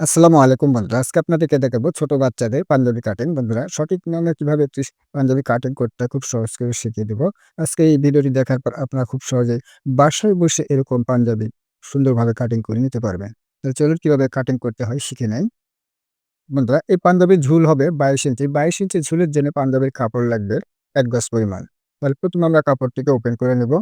আসসালামু আলাইকুম বন্ধুরা। আজকে আপনাদেরকে দেখাবো ছোট বাচ্চাদের পাঞ্জাবি কাটিং বন্ধুরা। সঠিক নিয়মে কীভাবে একটি পাঞ্জাবি কাটিং করতে খুব সহজ করে শিখিয়ে দেবো আজকে এই ভিডিওটি দেখার পর আপনারা খুব সহজেই বাসায় বসে এরকম পাঞ্জাবি সুন্দরভাবে কাটিং করে নিতে পারবেন। তো চলুন কীভাবে কাটিং করতে হয় শিখে নেই। বন্ধুরা, এই পাঞ্জাবির ঝুল হবে ২২ ইঞ্চি। ২২ ইঞ্চি ঝুলের জন্য পাঞ্জাবির কাপড় লাগবে এক গজ পরিমাণ। তাহলে প্রথমে আমরা কাপড়টিকে ওপেন করে নেব।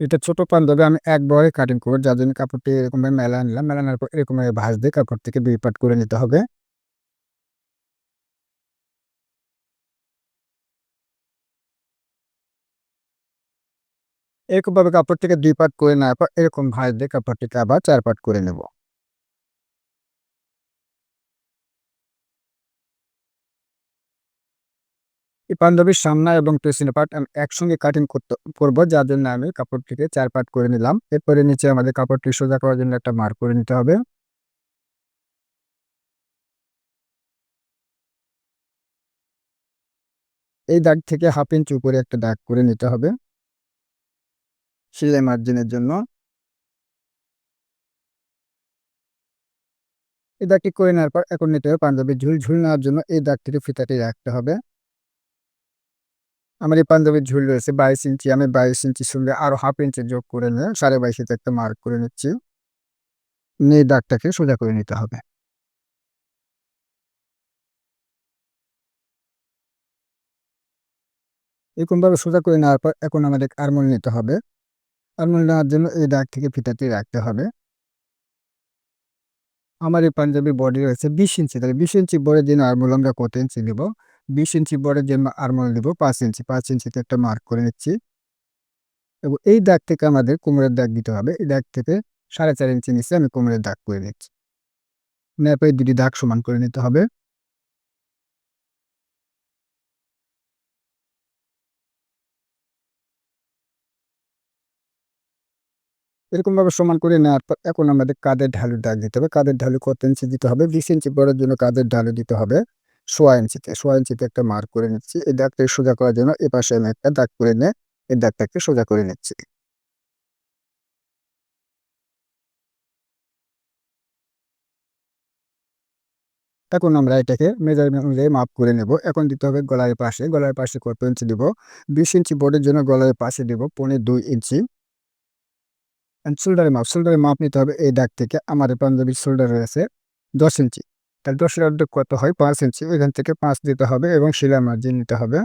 এটা ছোট পাঞ্জাবি আমি এক বহরে কাটিং করব। যার জন্য কাপড়টি এরকমভাবে মেলা নিলাম। মেলানোর পর এরকমভাবে ভাঁজ দিয়ে কাপড় থেকে দুই পাট করে নিতে হবে। এরকমভাবে কাপড়টিকে দুই পাট করে নেওয়ার পর এরকম ভাঁজ দিয়ে কাপড়টিকে আবার চার পাট করে নেব। এই পাঞ্জাবির সামনা এবং পেছনের পার্ট আমি একসঙ্গে কাটিং করতে, করব, যার জন্য আমি কাপড়টিকে চার পার্ট করে নিলাম। এরপরে নিচে আমাদের কাপড়টি সোজা করার জন্য একটা মার্ক করে নিতে হবে। এই দাগ থেকে হাফ ইঞ্চ উপরে একটা দাগ করে নিতে হবে। সেলাই মার্জিনের জন্য। এই দাগটি করে নেওয়ার পর এখন নিতে হবে পাঞ্জাবির ঝুল। ঝুল নেওয়ার জন্য এই দাগ থেকে ফিতাটি রাখতে হবে। আমার এই পাঞ্জাবির ঝুল রয়েছে ২২ ইঞ্চি। আমি ২২ ইঞ্চির সঙ্গে আরও হাফ ইঞ্চি যোগ করে নিয়ে ২.৫ তে একটা মার্ক করে নিচ্ছি। নিয়ে দাগটাকে সোজা করে নিতে হবে। এরকমভাবে সোজা করে নেওয়ার পর এখন আমাদের আরমোল নিতে হবে। আরমোল নেওয়ার জন্য এই দাগ থেকে ফিতাটি রাখতে হবে। আমার এই পাঞ্জাবির বডি রয়েছে ২০ ইঞ্চি। তাহলে ২০ ইঞ্চি বডির জন্য আরমোল আমরা কত ইঞ্চি নিব? ২০ ইঞ্চি বডির জন্য আরমোল নিব ৫ ইঞ্চি। ৫ ইঞ্চিতে একটা মার্ক করে নিচ্ছি। এবং এই দাগ থেকে আমাদের কোমরের দাগ দিতে হবে। এই দাগ থেকে ৪.৫ ইঞ্চি নিচে আমি কোমরের দাগ করে নিচ্ছি। নেওয়ার দুটি দাগ সমান করে নিতে হবে। এরকমভাবে সমান করে নেওয়ার পর এখন আমাদের কাদের ঢালুর দাগ দিতে হবে। কাদের ঢালু কত ইঞ্চি দিতে হবে? ২০ ইঞ্চি বড়ের জন্য কাদের ঢালু দিতে হবে সোয়া ইঞ্চিতে। সোয়া ইঞ্চিতে একটা মার্ক করে নিচ্ছি। এই দাগটাকে সোজা করার জন্য এপাশে আমি একটা দাগ করে নিয়ে এই দাগটাকে সোজা করে নিচ্ছি। এখন আমরা এটাকে মেজারমেন্ট অনুযায়ী মাপ করে নেব। এখন দিতে হবে গলার পাশে। গলার পাশে কত ইঞ্চি দিব? ২০ ইঞ্চি বডির জন্য গলার পাশে দিব পৌনে ২ ইঞ্চি। শোল্ডারের মাপ, শোল্ডারের মাপ নিতে হবে এই দাগ থেকে। আমার পাঞ্জাবির শোল্ডার রয়েছে ১০ ইঞ্চি। তাহলে ১০ এর অর্ধেক কত হয়? পাঁচ ইঞ্চি। এখান থেকে পাঁচ দিতে হবে এবং শিলা মার্জিন নিতে হবে।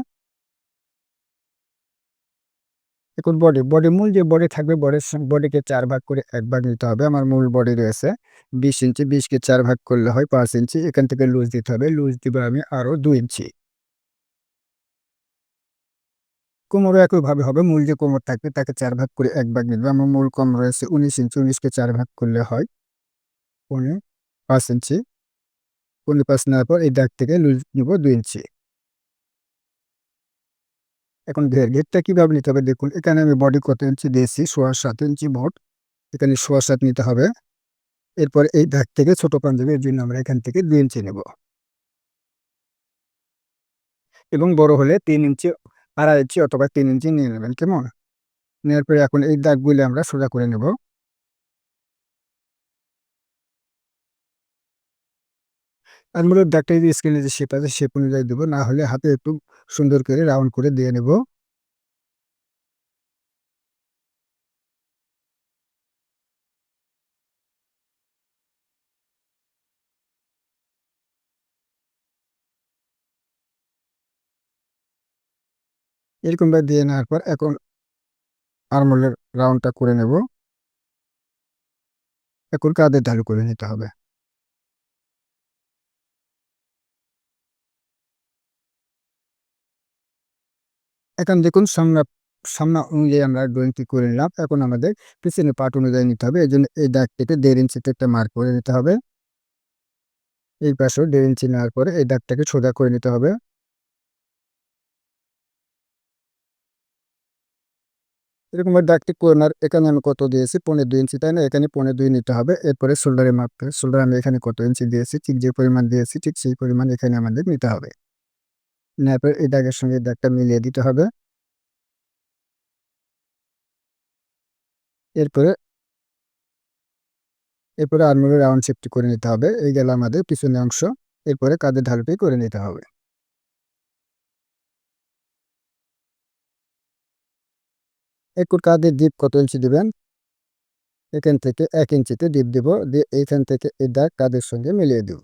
এখন বডি, বডি মূল যে বডি থাকবে বডির বডিকে চার ভাগ করে এক ভাগ নিতে হবে। আমার মূল বডি রয়েছে ২০ ইঞ্চি। বিশকে চার ভাগ করলে হয় পাঁচ ইঞ্চি। এখান থেকে লুজ দিতে হবে। লুজ দিব আমি আরও ২ ইঞ্চি। কোমরও একইভাবে হবে। মূল যে কোমর থাকবে তাকে চার ভাগ করে এক ভাগ নিবে। আমার মূল কোমর রয়েছে ১৯ ইঞ্চি। উনিশকে চার ভাগ করলে হয় পৌনে ৫ ইঞ্চি। পৌনে ৫ নেওয়ার পর এই দাগ থেকে লুজ নিব ২ ইঞ্চি। এখন ঘের, ঘেরটা কীভাবে নিতে হবে দেখুন। এখানে আমি বডি কত ইঞ্চি দিয়েছি? সোয়া সাত ইঞ্চি মোট। এখানে সোয়া ৭ নিতে হবে। এরপর এই দাগ থেকে ছোট পাঞ্জাবির জন্য আমরা এখান থেকে ২ ইঞ্চি নেব। এবং বড় হলে তিন ইঞ্চি, ২.৫ ইঞ্চি অথবা তিন ইঞ্চি নিয়ে নেবেন। কেমন? নেওয়ার পরে এখন এই দাগগুলি আমরা সোজা করে নেব। আরমোলের দাগটা যদি স্ক্রিনে যে শেপ আছে শেপ অনুযায়ী দেব। না হলে হাতে একটু সুন্দর করে রাউন্ড করে দিয়ে নেব। এরকমভাবে দিয়ে নেওয়ার পর এখন আরমোলের রাউন্ডটা করে নেব। এখন কাঁধের ঢালু করে নিতে হবে। এখন দেখুন সামনা সামনা অনুযায়ী আমরা ড্রয়িংটি করে নিলাম। এখন আমাদের পিছনের পার্ট অনুযায়ী নিতে হবে। এই জন্য এই দাগ কেটে ১.৫ ইঞ্চিতে একটা মার্ক করে নিতে হবে। এই পাশেও দেড় ইঞ্চি নেওয়ার পরে এই দাগটাকে সোজা করে নিতে হবে। এরকমভাবে দাগটি কর্নার এখানে আমি কত দিয়েছি? পনেরো দুই ইঞ্চি তাই না? এখানে পৌনে ২ নিতে হবে। এরপরে শোল্ডারের মাপ শোল্ডার আমি এখানে কত ইঞ্চি দিয়েছি? ঠিক যে পরিমাণ দিয়েছি, ঠিক সেই পরিমাণ এখানে আমাদের নিতে হবে। নেওয়ার পরে এই দাগের সঙ্গে দাগটা মিলিয়ে দিতে হবে। এরপরে এরপরে আর্মোলের রাউন্ড শেপটি করে নিতে হবে। এই গেল আমাদের পিছনের অংশ। এরপরে কাঁধের ঢালটি করে নিতে হবে। একটু কাঁধের ডিপ কত ইঞ্চি দিবেন? এখান থেকে এক ইঞ্চিতে ডিপ দিব। দিয়ে এইখান থেকে এই দাগ কাঁধের সঙ্গে মিলিয়ে দেব।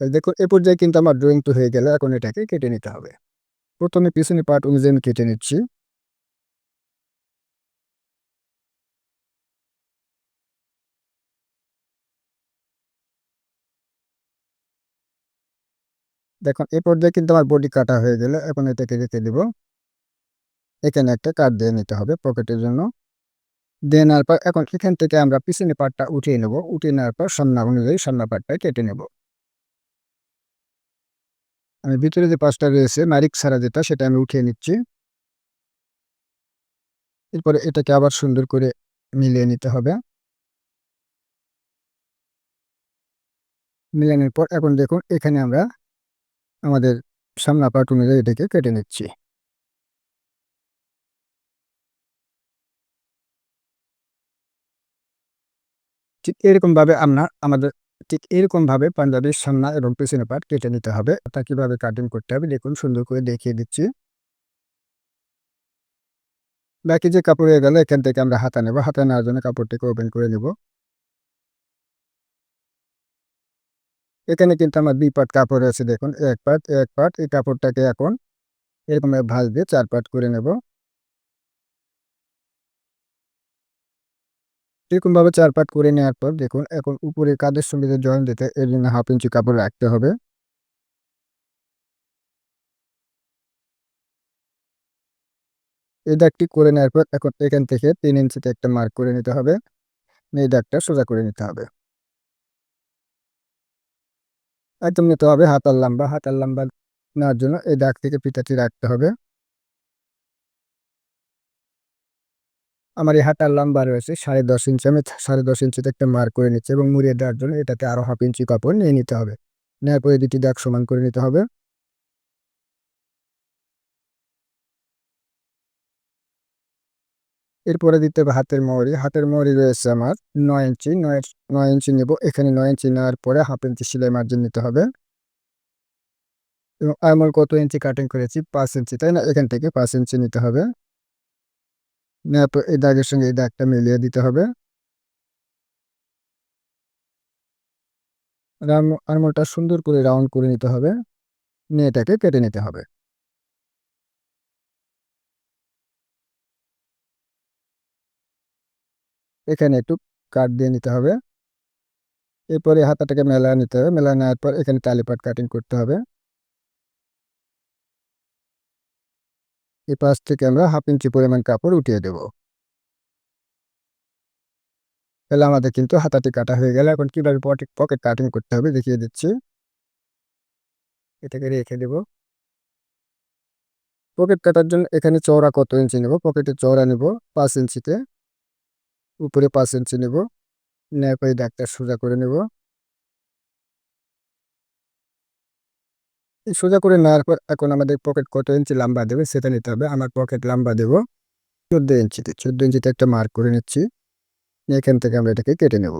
দেখুন, এ পর্যায়ে কিন্তু আমার ড্রয়িং তো হয়ে গেল, এখন এটাকে কেটে নিতে হবে। প্রথমে পিছনে পার্ট অনুযায়ী আমি কেটে নিচ্ছি। দেখুন, এ পর্যায়ে কিন্তু আমার বডি কাটা হয়ে গেল, এখন এটাকে রেখে দেব। এখানে একটা কাট দিয়ে নিতে হবে পকেটের জন্য। দিয়ে নেওয়ার পর, এখন এখান থেকে আমরা পিছনে পাটটা উঠিয়ে নেব। উঠিয়ে নেওয়ার পর সামনা অনুযায়ী সামনা পাটটা কেটে নেব। আমি ভিতরে যে পাশটা রয়েছে মারিক ছাড়া যেটা, সেটা আমি উঠিয়ে নিচ্ছি। এরপরে এটাকে আবার সুন্দর করে মিলিয়ে নিতে হবে। মিলানোর পর এখন দেখুন, এখানে আমরা আমাদের সামনা পার্ট অনুযায়ী এটাকে কেটে নিচ্ছি। ঠিক এরকমভাবে আপনার আমাদের ঠিক এরকমভাবে পাঞ্জাবির সামনা এবং পেছনে পাট কেটে নিতে হবে। তা কীভাবে কাটিং করতে হবে দেখুন, সুন্দর করে দেখিয়ে দিচ্ছি। বাকি যে কাপড় হয়ে গেল, এখান থেকে আমরা হাতা নেব। হাতা নেওয়ার জন্য কাপড়টিকে ওপেন করে নেব। এখানে কিন্তু আমার দুই পাট কাপড় আছে দেখুন, এক পাট এক পাট। এই কাপড়টাকে এখন এরকম ভাঁজ দিয়ে চার পাট করে নেব। এরকমভাবে চার পাট করে নেওয়ার পর দেখুন, এখন উপরে কাদের সঙ্গে জয়েন দিতে এর জন্য হাফ ইঞ্চি কাপড় রাখতে হবে। এই দাগটি করে নেওয়ার পর এখন এখান থেকে তিন ইঞ্চিতে একটা মার্ক করে নিতে হবে। এই দাগটা সোজা করে নিতে হবে। একদম নিতে হবে হাতার লম্বা। হাতার লম্বা নেওয়ার জন্য এই দাগ থেকে পিতাটি রাখতে হবে। আমার এই হাতার লম্বা রয়েছে, সাড়ে দশ ইঞ্চি। আমি সাড়ে দশ ইঞ্চিতে একটা মার্ক করে নিচ্ছি এবং মুড়িয়ে দেওয়ার জন্য এটাতে আরও হাফ ইঞ্চি কাপড় নিয়ে নিতে হবে। নেওয়ার পরে দুটি দাগ সমান করে নিতে হবে। এরপরে দিতে হবে হাতের মৌরি। হাতের মৌরি রয়েছে আমার নয় ইঞ্চি। নয় নয় ইঞ্চি নেব। এখানে নয় ইঞ্চি নেওয়ার পরে হাফ ইঞ্চি সেলাই মার্জিন নিতে হবে। এবং আমার কত ইঞ্চি কাটিং করেছি? পাঁচ ইঞ্চি, তাই না? এখান থেকে পাঁচ ইঞ্চি নিতে হবে। এই দাগের সঙ্গে এই দাগটা মিলিয়ে দিতে হবে। আরমোলটা সুন্দর করে রাউন্ড করে নিতে হবে। নিয়ে এটাকে কেটে নিতে হবে। এখানে একটু কাট দিয়ে নিতে হবে। এরপরে হাতাটাকে মেলা নিতে হবে। মেলা নেওয়ার পর এখানে তালিপাট কাটিং করতে হবে। এই পাশ থেকে আমরা হাফ ইঞ্চি পরিমাণ কাপড় উঠিয়ে দেব। তাহলে আমাদের কিন্তু হাতাটি কাটা হয়ে গেলে। এখন কীভাবে পকেট পকেট কাটিং করতে হবে দেখিয়ে দিচ্ছি। এটাকে রেখে দেব। পকেট কাটার জন্য এখানে চওড়া কত ইঞ্চি নেব? পকেটে চওড়া নেব পাঁচ ইঞ্চিতে। উপরে পাঁচ ইঞ্চি নেব। নেওয়ার পরে দাগটা সোজা করে নেব। সোজা করে নেওয়ার পর এখন আমাদের পকেট কত ইঞ্চি লম্বা দেবে সেটা নিতে হবে। আমার পকেট লম্বা দেব চোদ্দ ইঞ্চিতে চোদ্দ ইঞ্চিতে একটা মার্ক করে নিচ্ছি। এখান থেকে আমরা এটাকে কেটে নেব।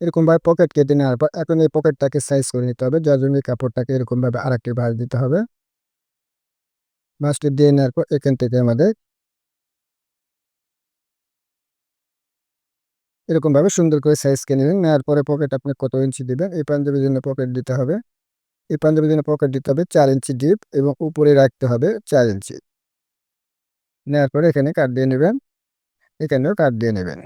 এরকমভাবে পকেট কেটে নেওয়ার পর এখন এই পকেটটাকে সাইজ করে নিতে হবে। যার জন্য কাপড়টাকে এরকমভাবে আরেকটি ভাঁজ দিতে হবে। ভাঁজটি দিয়ে নেওয়ার পর এখান থেকে আমাদের এরকমভাবে সুন্দর করে সাইজ কিনে নেবেন নেওয়ার পরে পকেট আপনি কত ইঞ্চি দেবেন, এই পাঞ্জাবির জন্য পকেট দিতে হবে। এই পাঞ্জাবির জন্য পকেট দিতে হবে চার ইঞ্চি ডিপ এবং উপরে রাখতে হবে চার ইঞ্চি নেওয়ার পরে এখানে কাট দিয়ে নেবেন, এখানেও কাট দিয়ে নেবেন।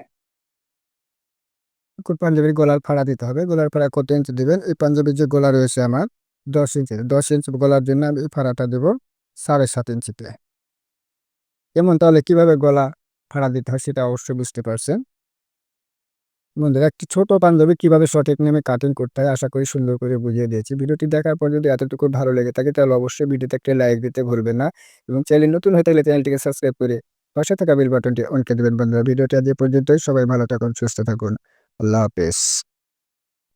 পাঞ্জাবির গলার ফাড়া দিতে হবে। গলার ফাড়া কত ইঞ্চি দেবেন? এই পাঞ্জাবির যে গলা রয়েছে আমার, দশ ইঞ্চি দশ ইঞ্চি গলার জন্য আমি এই ফাড়াটা দেবো সাড়ে সাত ইঞ্চিতে এমন তাহলে কীভাবে গলা ফাড়া দিতে হয় সেটা অবশ্যই বুঝতে পারছেন। বন্ধুরা, একটি ছোট বান্ধবী কীভাবে সঠিক নেমে কাটিং করতে হয় আশা করি সুন্দর করে বুঝিয়ে দিয়েছি। ভিডিওটি দেখার পর যদি এতটুকু ভালো লেগে থাকে তাহলে অবশ্যই ভিডিওতে একটা লাইক দিতে ভুলবেন না এবং চ্যানেল নতুন হয়ে থাকলে চ্যানেলটিকে সাবস্ক্রাইব করে পাশে থাকা বেল বাটনটি অনেকে দেবেন। বন্ধুরা, ভিডিওটি আজ পর্যন্তই। সবাই ভালো থাকুন, সুস্থ থাকুন। আল্লাহ হাফেজ।